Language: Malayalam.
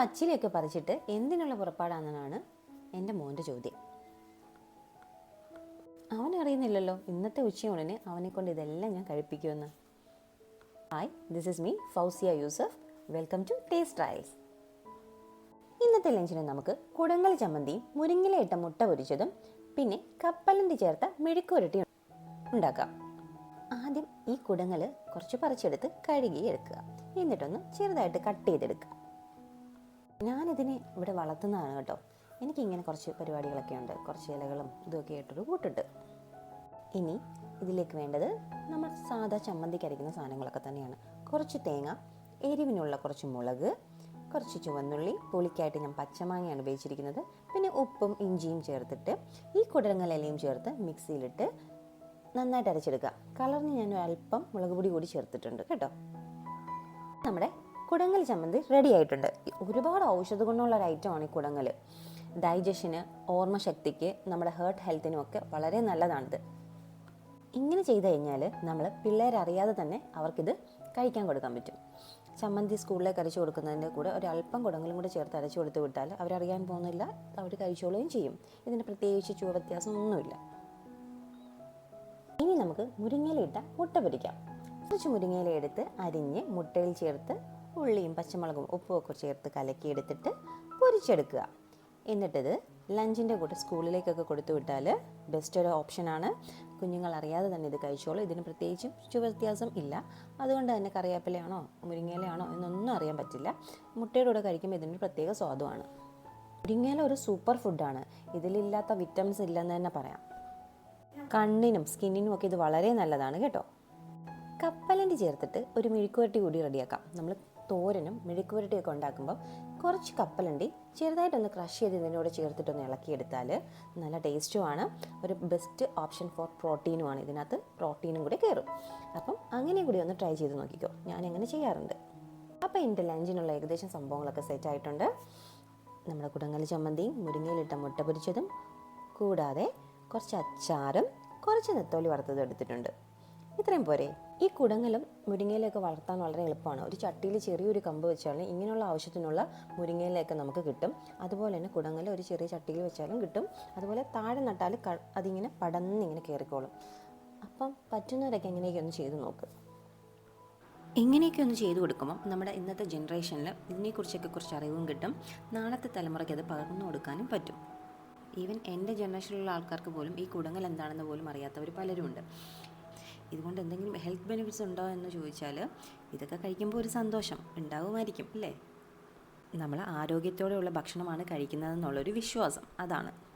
പച്ചിലയൊക്കെ പറിച്ചിട്ട് എന്തിനുള്ള പുറപ്പാടാണെന്നാണ് എന്റെ മോന്റെ ചോദ്യം. അവനറിയുന്നില്ലല്ലോ ഇന്നത്തെ ഉച്ചയോണിന് അവനെ കൊണ്ട് ഇതെല്ലാം ഞാൻ കഴിപ്പിക്കുമെന്ന്. Hi this is me Fousiya Yusuf welcome to taste trials ഇന്നത്തെ ലഞ്ചിന് നമുക്ക് കുടങ്ങൽ ചമ്മന്തിയും മുരിങ്ങിലയിട്ട മുട്ട പൊരിച്ചതും പിന്നെ കപ്പലണ്ടി ചേർത്ത മെഴുക്കുരട്ടി ഉണ്ടാക്കാം. ആദ്യം ഈ കുടങ്ങൾ കുറച്ച് പറിച്ചെടുത്ത് കഴുകി എടുക്കുക എന്നിട്ടൊന്ന് ചെറുതായിട്ട് കട്ട് ചെയ്തെടുക്കുക. ഞാനിതിനെ ഇവിടെ വളർത്തുന്നതാണ് കേട്ടോ. എനിക്കിങ്ങനെ കുറച്ച് പരിപാടികളൊക്കെ ഉണ്ട്. കുറച്ച് ഇലകളും ഇതൊക്കെ ആയിട്ടൊരു കൂട്ടുണ്ട്. ഇനി ഇതിലേക്ക് വേണ്ടത് നമ്മൾ സാധാ ചമ്മന്തിക്ക് അരയ്ക്കുന്ന സാധനങ്ങളൊക്കെ തന്നെയാണ്. കുറച്ച് തേങ്ങ എരിവിനുള്ള കുറച്ച് മുളക് കുറച്ച് ചുവന്നുള്ളി പുളിക്കായിട്ട് ഞാൻ പച്ചമാങ്ങയാണ് ഉപയോഗിച്ചിരിക്കുന്നത്. പിന്നെ ഉപ്പും ഇഞ്ചിയും ചേർത്തിട്ട് ഈ കുടരങ്ങലയിലയും ചേർത്ത് മിക്സിയിലിട്ട് നന്നായിട്ട് അരച്ചെടുക്കുക. കളറിന് ഞാൻ അല്പം മുളക് പൊടി കൂടി ചേർത്തിട്ടുണ്ട് കേട്ടോ. നമ്മുടെ കുടങ്ങൽ ചമ്മന്തി റെഡി ആയിട്ടുണ്ട്. ഒരുപാട് ഔഷധ ഗുണമുള്ള ഒരു ഐറ്റമാണ് ഈ കുടങ്ങൽ ഡൈജഷന് ഓർമ്മശക്തിക്ക് നമ്മുടെ ഹേർട്ട് ഹെൽത്തിനും ഒക്കെ വളരെ നല്ലതാണിത്. ഇങ്ങനെ ചെയ്തു കഴിഞ്ഞാൽ നമ്മൾ പിള്ളേരറിയാതെ തന്നെ അവർക്കിത് കഴിക്കാൻ കൊടുക്കാൻ പറ്റും. ചമ്മന്തി സ്കൂളിലേക്ക് അരച്ചു കൊടുക്കുന്നതിന്റെ കൂടെ ഒരു അല്പം കുടങ്ങളും കൂടെ ചേർത്ത് അരച്ചു കൊടുത്ത് വിട്ടാൽ അവരറിയാൻ പോകുന്നില്ല അവർ കഴിച്ചോളുകയും ചെയ്യും. ഇതിന് പ്രത്യേകിച്ച് ചുവ വ്യത്യാസം ഒന്നുമില്ല. ഇനി നമുക്ക് മുരിങ്ങയിലിട്ട മുട്ട പൊരിക്കാം. കുറച്ച് മുരിങ്ങയില എടുത്ത് അരിഞ്ഞ് മുട്ടയിൽ ചേർത്ത് ഉള്ളിയും പച്ചമുളകും ഉപ്പും ഒക്കെ ചേർത്ത് കലക്കിയെടുത്തിട്ട് പൊരിച്ചെടുക്കുക. എന്നിട്ടത് ലഞ്ചിന്റെ കൂടെ സ്കൂളിലേക്കൊക്കെ കൊടുത്തു വിട്ടാൽ ബെസ്റ്റ് ഒരു ഓപ്ഷനാണ് കുഞ്ഞുങ്ങൾ അറിയാതെ തന്നെ ഇത് കഴിച്ചോളൂ. ഇതിന് പ്രത്യേകിച്ചും വ്യത്യാസം ഇല്ല. അതുകൊണ്ട് തന്നെ കറിവേപ്പിലയാണോ മുരിങ്ങയിലയാണോ എന്നൊന്നും അറിയാൻ പറ്റില്ല. മുട്ടയുടെ കൂടെ കഴിക്കുമ്പോൾ ഇതിന്റെ പ്രത്യേക സ്വാദുമാണ്. മുരിങ്ങയില ഒരു സൂപ്പർ ഫുഡാണ് ഇതിലില്ലാത്ത വിറ്റമിൻസ് ഇല്ലെന്ന് തന്നെ പറയാം. കണ്ണിനും സ്കിന്നിനും ഒക്കെ ഇത് വളരെ നല്ലതാണ് കേട്ടോ. കപ്പലണ്ടി ചേർത്തിട്ട് ഒരു മെഴുക്കുവരട്ടി കൂടി റെഡിയാക്കാം. നമ്മൾ തോരനും മെഴുക്കുവരട്ടിയൊക്കെ ഉണ്ടാക്കുമ്പോൾ കുറച്ച് കപ്പലണ്ടി ചെറുതായിട്ടൊന്ന് ക്രഷ് ചെയ്ത് ഇതിനോട് ചേർത്തിട്ടൊന്ന് ഇളക്കിയെടുത്താൽ നല്ല ടേസ്റ്റുമാണ്. ഒരു ബെസ്റ്റ് ഓപ്ഷൻ ഫോർ പ്രോട്ടീനുമാണ്. ഇതിനകത്ത് പ്രോട്ടീനും കൂടി കയറും. അപ്പം അങ്ങനെ കൂടി ഒന്ന് ട്രൈ ചെയ്ത് നോക്കിക്കോ. ഞാൻ അങ്ങനെ ചെയ്യാറുണ്ട്. അപ്പോൾ എന്റെ ലഞ്ചിനുള്ള ഏകദേശം സംഭവങ്ങളൊക്കെ സെറ്റ് ആയിട്ടുണ്ട്. നമ്മുടെ കുടങ്ങൽ ചമ്മന്തിയും മുരിങ്ങയിലിട്ട മുട്ട പൊരിച്ചതും കൂടാതെ കുറച്ച് അച്ചാറും കുറച്ച് നെത്തോലി വറുത്തതും എടുത്തിട്ടുണ്ട്. ഇത്രയും പോരെ. ഈ കുടങ്ങലും മുരിങ്ങയിലൊക്കെ വളർത്താൻ വളരെ എളുപ്പമാണ്. ഒരു ചട്ടിയിൽ ചെറിയൊരു കമ്പ് വെച്ചാലും ഇങ്ങനെയുള്ള ആവശ്യത്തിനുള്ള മുരിങ്ങയിലൊക്കെ നമുക്ക് കിട്ടും. അതുപോലെ തന്നെ കുടങ്ങൽ ഒരു ചെറിയ ചട്ടിയിൽ വെച്ചാലും കിട്ടും. അതുപോലെ താഴെ നട്ടാൽ അതിങ്ങനെ പടന്നിങ്ങനെ കയറിക്കോളും. അപ്പം പറ്റുന്നവരൊക്കെ എങ്ങനെയൊക്കെ ഒന്ന് ചെയ്ത് നോക്ക്. ഇങ്ങനെയൊക്കെ ഒന്ന് ചെയ്തു കൊടുക്കുമ്പോൾ നമ്മുടെ ഇന്നത്തെ ജനറേഷനിൽ ഇതിനെക്കുറിച്ചൊക്കെ കുറച്ച് അറിവും കിട്ടും. നാളത്തെ തലമുറയ്ക്ക് അത് പകർന്നു കൊടുക്കാനും പറ്റും. ഈവൻ എന്റെ ജനറേഷനിലുള്ള ആൾക്കാർക്ക് പോലും ഈ കുടങ്ങൽ എന്താണെന്ന് പോലും അറിയാത്തവർ പലരുമുണ്ട്. ഇതുകൊണ്ട് എന്തെങ്കിലും ഹെൽത്ത് ബെനിഫിറ്റ്സ് ഉണ്ടോ എന്ന് ചോദിച്ചാൽ ഇതൊക്കെ കഴിക്കുമ്പോൾ ഒരു സന്തോഷം ഉണ്ടാവുമായിരിക്കും അല്ലേ? നമ്മൾ ആരോഗ്യത്തോടെയുള്ള ഭക്ഷണമാണ് കഴിക്കുന്നതെന്നുള്ളൊരു വിശ്വാസം അതാണ്.